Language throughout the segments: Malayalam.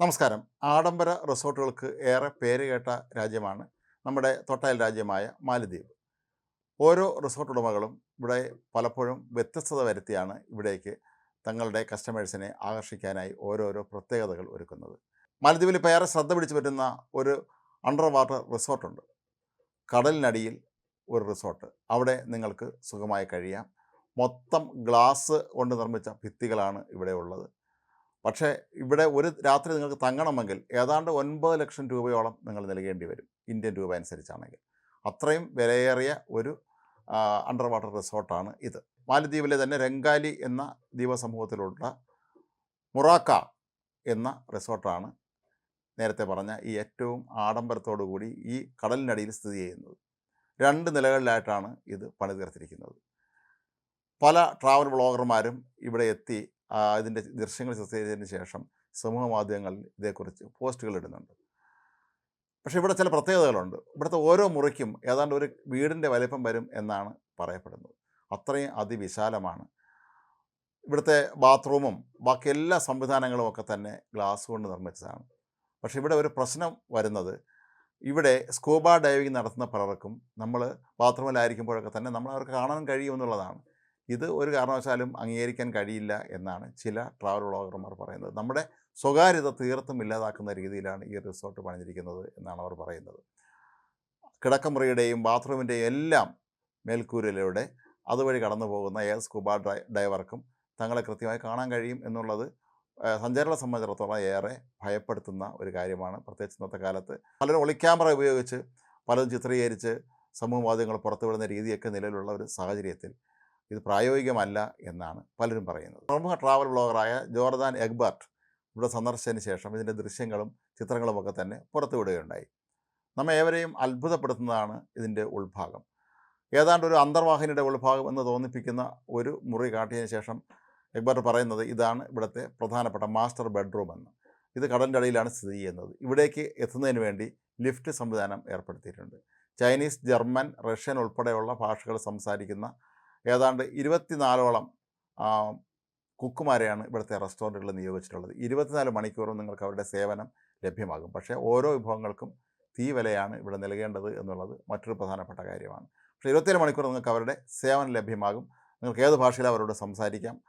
നമസ്കാരം. ആഡംബര റിസോർട്ടുകൾക്ക് ഏറെ പേര് കേട്ട രാജ്യമാണ് നമ്മുടെ തൊട്ടയൽ രാജ്യമായ മാലിദ്വീപ്. ഓരോ റിസോർട്ട് ഉടമകളും ഇവിടെ പലപ്പോഴും വ്യത്യസ്തത വരുത്തിയാണ് ഇവിടേക്ക് തങ്ങളുടെ കസ്റ്റമേഴ്സിനെ ആകർഷിക്കാനായി ഓരോരോ പ്രത്യേകതകൾ ഒരുക്കുന്നത്. മാലദ്വീപിൽ ഇപ്പോൾ ഏറെ ശ്രദ്ധ പിടിച്ചു പറ്റുന്ന ഒരു അണ്ടർ വാട്ടർ റിസോർട്ടുണ്ട്. കടലിനടിയിൽ ഒരു റിസോർട്ട്. അവിടെ നിങ്ങൾക്ക് സുഖമായി കഴിയാം. മൊത്തം ഗ്ലാസ് കൊണ്ട് നിർമ്മിച്ച ഭിത്തികളാണ് ഇവിടെ ഉള്ളത്. പക്ഷേ ഇവിടെ ഒരു രാത്രി നിങ്ങൾക്ക് തങ്ങണമെങ്കിൽ ഏതാണ്ട് ഒൻപത് ലക്ഷം രൂപയോളം നിങ്ങൾ നൽകേണ്ടി വരും ഇന്ത്യൻ രൂപ അനുസരിച്ചാണെങ്കിൽ. അത്രയും വിലയേറിയ ഒരു അണ്ടർ വാട്ടർ റിസോർട്ടാണ് ഇത്. മാലദ്വീപിലെ തന്നെ രംഗാലി എന്ന ദ്വീപസമൂഹത്തിലുള്ള മുറാക്ക എന്ന റിസോർട്ടാണ് നേരത്തെ പറഞ്ഞ ഈ ഏറ്റവും ആഡംബരത്തോടു കൂടി ഈ കടലിനടിയിൽ സ്ഥിതി ചെയ്യുന്നത്. രണ്ട് നിലകളിലായിട്ടാണ് ഇത് പണിതീർത്തിരിക്കുന്നത്. പല ട്രാവൽ വ്ളോഗർമാരും ഇവിടെ എത്തി ഇതിന്റെ ദൃശ്യങ്ങൾ ചിത്രീകരിച്ചതിന് ശേഷം സമൂഹ മാധ്യമങ്ങളിൽ ഇതേക്കുറിച്ച് പോസ്റ്റുകൾ ഇടുന്നുണ്ട്. പക്ഷേ ഇവിടെ ചില പ്രത്യേകതകളുണ്ട്. ഇവിടുത്തെ ഓരോ മുറിക്കും ഏതാണ്ട് ഒരു വീടിന്റെ വലിപ്പം വരും എന്നാണ് പറയപ്പെടുന്നത്. അത്രയും അതിവിശാലമാണ്. ഇവിടുത്തെ ബാത്റൂമും ബാക്കി എല്ലാ സംവിധാനങ്ങളും ഒക്കെ തന്നെ ഗ്ലാസ് കൊണ്ട് നിർമ്മിച്ചതാണ്. പക്ഷേ ഇവിടെ ഒരു പ്രശ്നം വരുന്നത് ഇവിടെ സ്കൂബ ഡൈവിംഗ് നടത്തുന്ന പലർക്കും നമ്മൾ ബാത്റൂമിലായിരിക്കുമ്പോഴൊക്കെ തന്നെ നമ്മൾ അവർക്ക് കാണാൻ കഴിയുമെന്നുള്ളതാണ് ഇത് ഒരു കാരണവശാലും അംഗീകരിക്കാൻ കഴിയില്ല എന്നാണ് ചില ട്രാവൽ വ്ളോഗർമാർ പറയുന്നത്. നമ്മുടെ സ്വകാര്യത തീർത്തും ഇല്ലാതാക്കുന്ന രീതിയിലാണ് ഈ റിസോർട്ട് പണിഞ്ഞിരിക്കുന്നത് എന്നാണ് അവർ പറയുന്നത്. കിടക്കമുറിയുടെയും ബാത്റൂമിന്റെയും എല്ലാം മേൽക്കൂരയിലൂടെ അതുവഴി കടന്നു പോകുന്ന ഏത് സ്കൂബ ഡ്രൈ ഡൈവർക്കും തങ്ങളെ കൃത്യമായി കാണാൻ കഴിയും എന്നുള്ളത് സഞ്ചാരികളെ സംബന്ധിച്ചിടത്തോളം ഏറെ ഭയപ്പെടുത്തുന്ന ഒരു കാര്യമാണ്. പ്രത്യേകിച്ച് ഇന്നത്തെ കാലത്ത് പലരും ഒളിക്യാമറ ഉപയോഗിച്ച് പലതും ചിത്രീകരിച്ച് സമൂഹ മാധ്യമങ്ങൾ പുറത്തുവിടുന്ന രീതിയൊക്കെ നിലവിലുള്ള ഒരു സാഹചര്യത്തിൽ ഇത് പ്രായോഗികമല്ല എന്നാണ് പലരും പറയുന്നത്. പ്രമുഖ ട്രാവൽ ബ്ലോഗറായ ജോർദാൻ എഗ്ബർട്ട് ഇവിടെ സന്ദർശിച്ചതിന് ശേഷം ഇതിന്റെ ദൃശ്യങ്ങളും ചിത്രങ്ങളുമൊക്കെ തന്നെ പുറത്തുവിടുകയുണ്ടായി. നമ്മെ ഏവരെയും അത്ഭുതപ്പെടുത്തുന്നതാണ് ഇതിന്റെ ഉൾഭാഗം. ഏതാണ്ട് ഒരു അന്തർവാഹിനിയുടെ ഉൾഭാഗം എന്ന് തോന്നിപ്പിക്കുന്ന ഒരു മുറി കാട്ടിയതിന് ശേഷം എക്ബർട്ട് പറയുന്നത് ഇതാണ് ഇവിടുത്തെ പ്രധാനപ്പെട്ട മാസ്റ്റർ ബെഡ്റൂം എന്ന്. ഇത് കടലിന്റെ അടിയിലാണ് സ്ഥിതി ചെയ്യുന്നത്. ഇവിടേക്ക് എത്തുന്നതിന് വേണ്ടി ലിഫ്റ്റ് സംവിധാനം ഏർപ്പെടുത്തിയിട്ടുണ്ട്. ചൈനീസ് ജർമ്മൻ റഷ്യൻ ഉൾപ്പെടെയുള്ള ഭാഷകൾ സംസാരിക്കുന്ന ഏതാണ്ട് ഇരുപത്തിനാലോളം കുക്കുമാരെയാണ് ഇവിടുത്തെ റെസ്റ്റോറന്റുകളിൽ നിയോഗിച്ചിട്ടുള്ളത്. ഇരുപത്തിനാല് മണിക്കൂറും നിങ്ങൾക്ക് അവരുടെ സേവനം ലഭ്യമാകും. പക്ഷേ ഓരോ വിഭവങ്ങൾക്കും തീ വിലയാണ് ഇവിടെ നൽകേണ്ടത് എന്നുള്ളത് മറ്റൊരു പ്രധാനപ്പെട്ട കാര്യമാണ്. പക്ഷേ ഇരുപത്തിയേഴ് മണിക്കൂർ നിങ്ങൾക്ക് അവരുടെ സേവനം ലഭ്യമാകും. നിങ്ങൾക്ക് ഏത് ഭാഷയിലും അവരോട് സംസാരിക്കാം?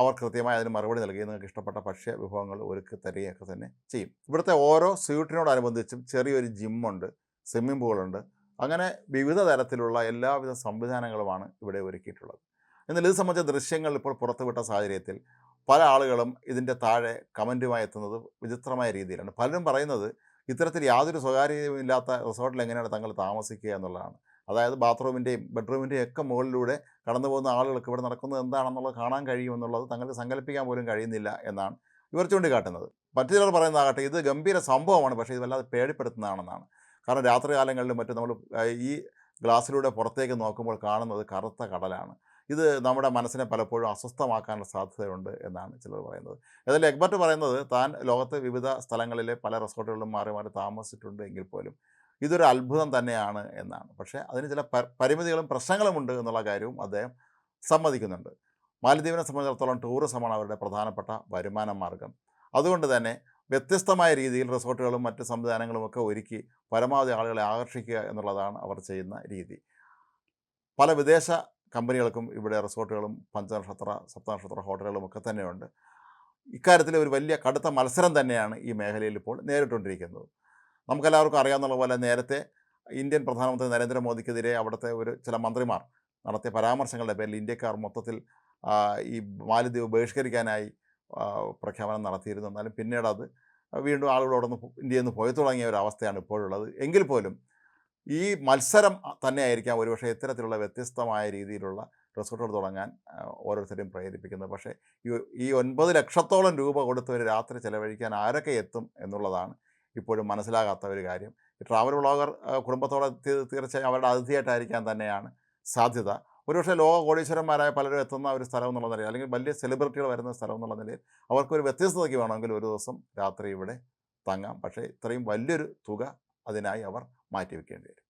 അവർ കൃത്യമായി അതിന് മറുപടി നൽകി നിങ്ങൾക്ക് ഇഷ്ടപ്പെട്ട ഭക്ഷ്യ വിഭവങ്ങൾ ഒരുക്കി തരികയൊക്കെ തന്നെ ചെയ്യും. ഇവിടുത്തെ ഓരോ സ്വീറ്റിനോടനുബന്ധിച്ചും ചെറിയൊരു ജിമ്മുണ്ട് സ്വിമ്മിംഗ് പൂളുണ്ട്. അങ്ങനെ വിവിധ തരത്തിലുള്ള എല്ലാവിധ സംവിധാനങ്ങളുമാണ് ഇവിടെ ഒരുക്കിയിട്ടുള്ളത്. എന്നാൽ ഇത് സംബന്ധിച്ച ദൃശ്യങ്ങൾ ഇപ്പോൾ പുറത്തുവിട്ട സാഹചര്യത്തിൽ പല ആളുകളും ഇതിന്റെ താഴെ കമന്റുമായി എത്തുന്നത് വിചിത്രമായ രീതിയിലാണ്. പലരും പറയുന്നത് ഇത്തരത്തിൽ യാതൊരു സ്വകാര്യതയും ഇല്ലാത്ത റിസോർട്ടിൽ എങ്ങനെയാണ് തങ്ങൾ താമസിക്കുക എന്നുള്ളതാണ്. അതായത് ബാത്റൂമിന്റെയും ബെഡ്റൂമിന്റെയും ഒക്കെ മുകളിലൂടെ കടന്നു പോകുന്ന ആളുകൾക്ക് ഇവിടെ നടക്കുന്നത് എന്താണെന്നുള്ളത് കാണാൻ കഴിയുമെന്നുള്ളത് തങ്ങൾക്ക് സങ്കല്പിക്കാൻ പോലും കഴിയുന്നില്ല എന്നാണ് ഇവർ ചൂണ്ടിക്കാട്ടുന്നത്. മറ്റു ചിലർ പറയുന്നതാകട്ടെ ഇത് ഗംഭീര സംഭവമാണ് പക്ഷേ ഇത് വല്ലാതെ പേടിപ്പെടുത്തുന്നതാണെന്നാണ്. കാരണം രാത്രി കാലങ്ങളിലും മറ്റും നമ്മൾ ഈ ഗ്ലാസ്സിലൂടെ പുറത്തേക്ക് നോക്കുമ്പോൾ കാണുന്നത് കറുത്ത കടലാണ്. ഇത് നമ്മുടെ മനസ്സിനെ പലപ്പോഴും അസ്വസ്ഥമാക്കാനുള്ള സാധ്യതയുണ്ട് എന്നാണ് ചിലർ പറയുന്നത്. ഏതായാലും എക്ബർട്ട് പറയുന്നത് താൻ ലോകത്തെ വിവിധ സ്ഥലങ്ങളിലെ പല റിസോർട്ടുകളിലും മാറി മാറി താമസിച്ചിട്ടുണ്ട് എങ്കിൽ പോലും ഇതൊരു അത്ഭുതം തന്നെയാണ് എന്നാണ്. പക്ഷേ അതിന് ചില പരിമിതികളും പ്രശ്നങ്ങളുമുണ്ട് എന്നുള്ള കാര്യവും അദ്ദേഹം സമ്മതിക്കുന്നുണ്ട്. മാലദ്വീപിനെ സംബന്ധിച്ചിടത്തോളം ടൂറിസമാണ് അവരുടെ പ്രധാനപ്പെട്ട വരുമാന മാർഗം അതുകൊണ്ട് തന്നെ വ്യത്യസ്തമായ രീതിയിൽ റിസോർട്ടുകളും മറ്റ് സംവിധാനങ്ങളുമൊക്കെ ഒരുക്കി പരമാവധി ആളുകളെ ആകർഷിക്കുക എന്നുള്ളതാണ് അവർ ചെയ്യുന്ന രീതി. പല വിദേശ കമ്പനികൾക്കും ഇവിടെ റിസോർട്ടുകളും പഞ്ചനക്ഷത്ര സപ്തനക്ഷത്ര ഹോട്ടലുകളും ഒക്കെ തന്നെയുണ്ട്. ഇക്കാര്യത്തിൽ ഒരു വലിയ കടുത്ത മത്സരം തന്നെയാണ് ഈ മേഖലയിൽ ഇപ്പോൾ നേരിട്ടുകൊണ്ടിരിക്കുന്നത്. നമുക്കെല്ലാവർക്കും അറിയാവുന്ന പോലെ നേരത്തെ ഇന്ത്യൻ പ്രധാനമന്ത്രി നരേന്ദ്രമോദിക്കെതിരെ അവിടുത്തെ ഒരു ചില മന്ത്രിമാർ നടത്തിയ പരാമർശങ്ങളുടെ പേരിൽ ഇന്ത്യക്കാർ മൊത്തത്തിൽ ഈ മാലിദ്വീപ് ബഹിഷ്കരിക്കാനായി പ്രഖ്യാപനം നടത്തിയിരുന്നു. എന്നാലും പിന്നീട് അത് വീണ്ടും ആളുകൾ അവിടെ നിന്ന് ഇന്ത്യയിൽ നിന്ന് പോയി തുടങ്ങിയ ഒരു അവസ്ഥയാണ് ഇപ്പോഴുള്ളത്. എങ്കിൽ പോലും ഈ മത്സരം തന്നെയായിരിക്കാം ഒരുപക്ഷെ ഇത്തരത്തിലുള്ള വ്യത്യസ്തമായ രീതിയിലുള്ള റിസോർട്ടുകൾ തുടങ്ങാൻ ഓരോരുത്തരെയും പ്രേരിപ്പിക്കുന്നത്. പക്ഷേ ഈ ഈ ഒൻപത് ലക്ഷത്തോളം രൂപ കൊടുത്ത് ഒരു രാത്രി ചിലവഴിക്കാൻ ആരൊക്കെ എത്തും എന്നുള്ളതാണ് ഇപ്പോഴും മനസ്സിലാകാത്ത ഒരു കാര്യം. ഈ ട്രാവൽ വ്ളോഗർ കുടുംബത്തോടെ തീർച്ചയായും അവരുടെ അതിഥിയായിട്ടായിരിക്കാൻ തന്നെയാണ് സാധ്യത. ഒരുപക്ഷെ ലോക കോടീശ്വരന്മാരായ പലരും എത്തുന്ന ഒരു സ്ഥലം എന്നുള്ള നിലയിൽ അല്ലെങ്കിൽ വലിയ സെലിബ്രിറ്റികൾ വരുന്ന സ്ഥലം എന്നുള്ള നിലയിൽ അവർക്കൊരു വ്യത്യസ്തതയ്ക്ക് വേണമെങ്കിൽ ഒരു ദിവസം രാത്രി ഇവിടെ തങ്ങാം. പക്ഷേ ഇത്രയും വലിയൊരു തുക അതിനായി അവർ മാറ്റിവെക്കേണ്ടി വരും.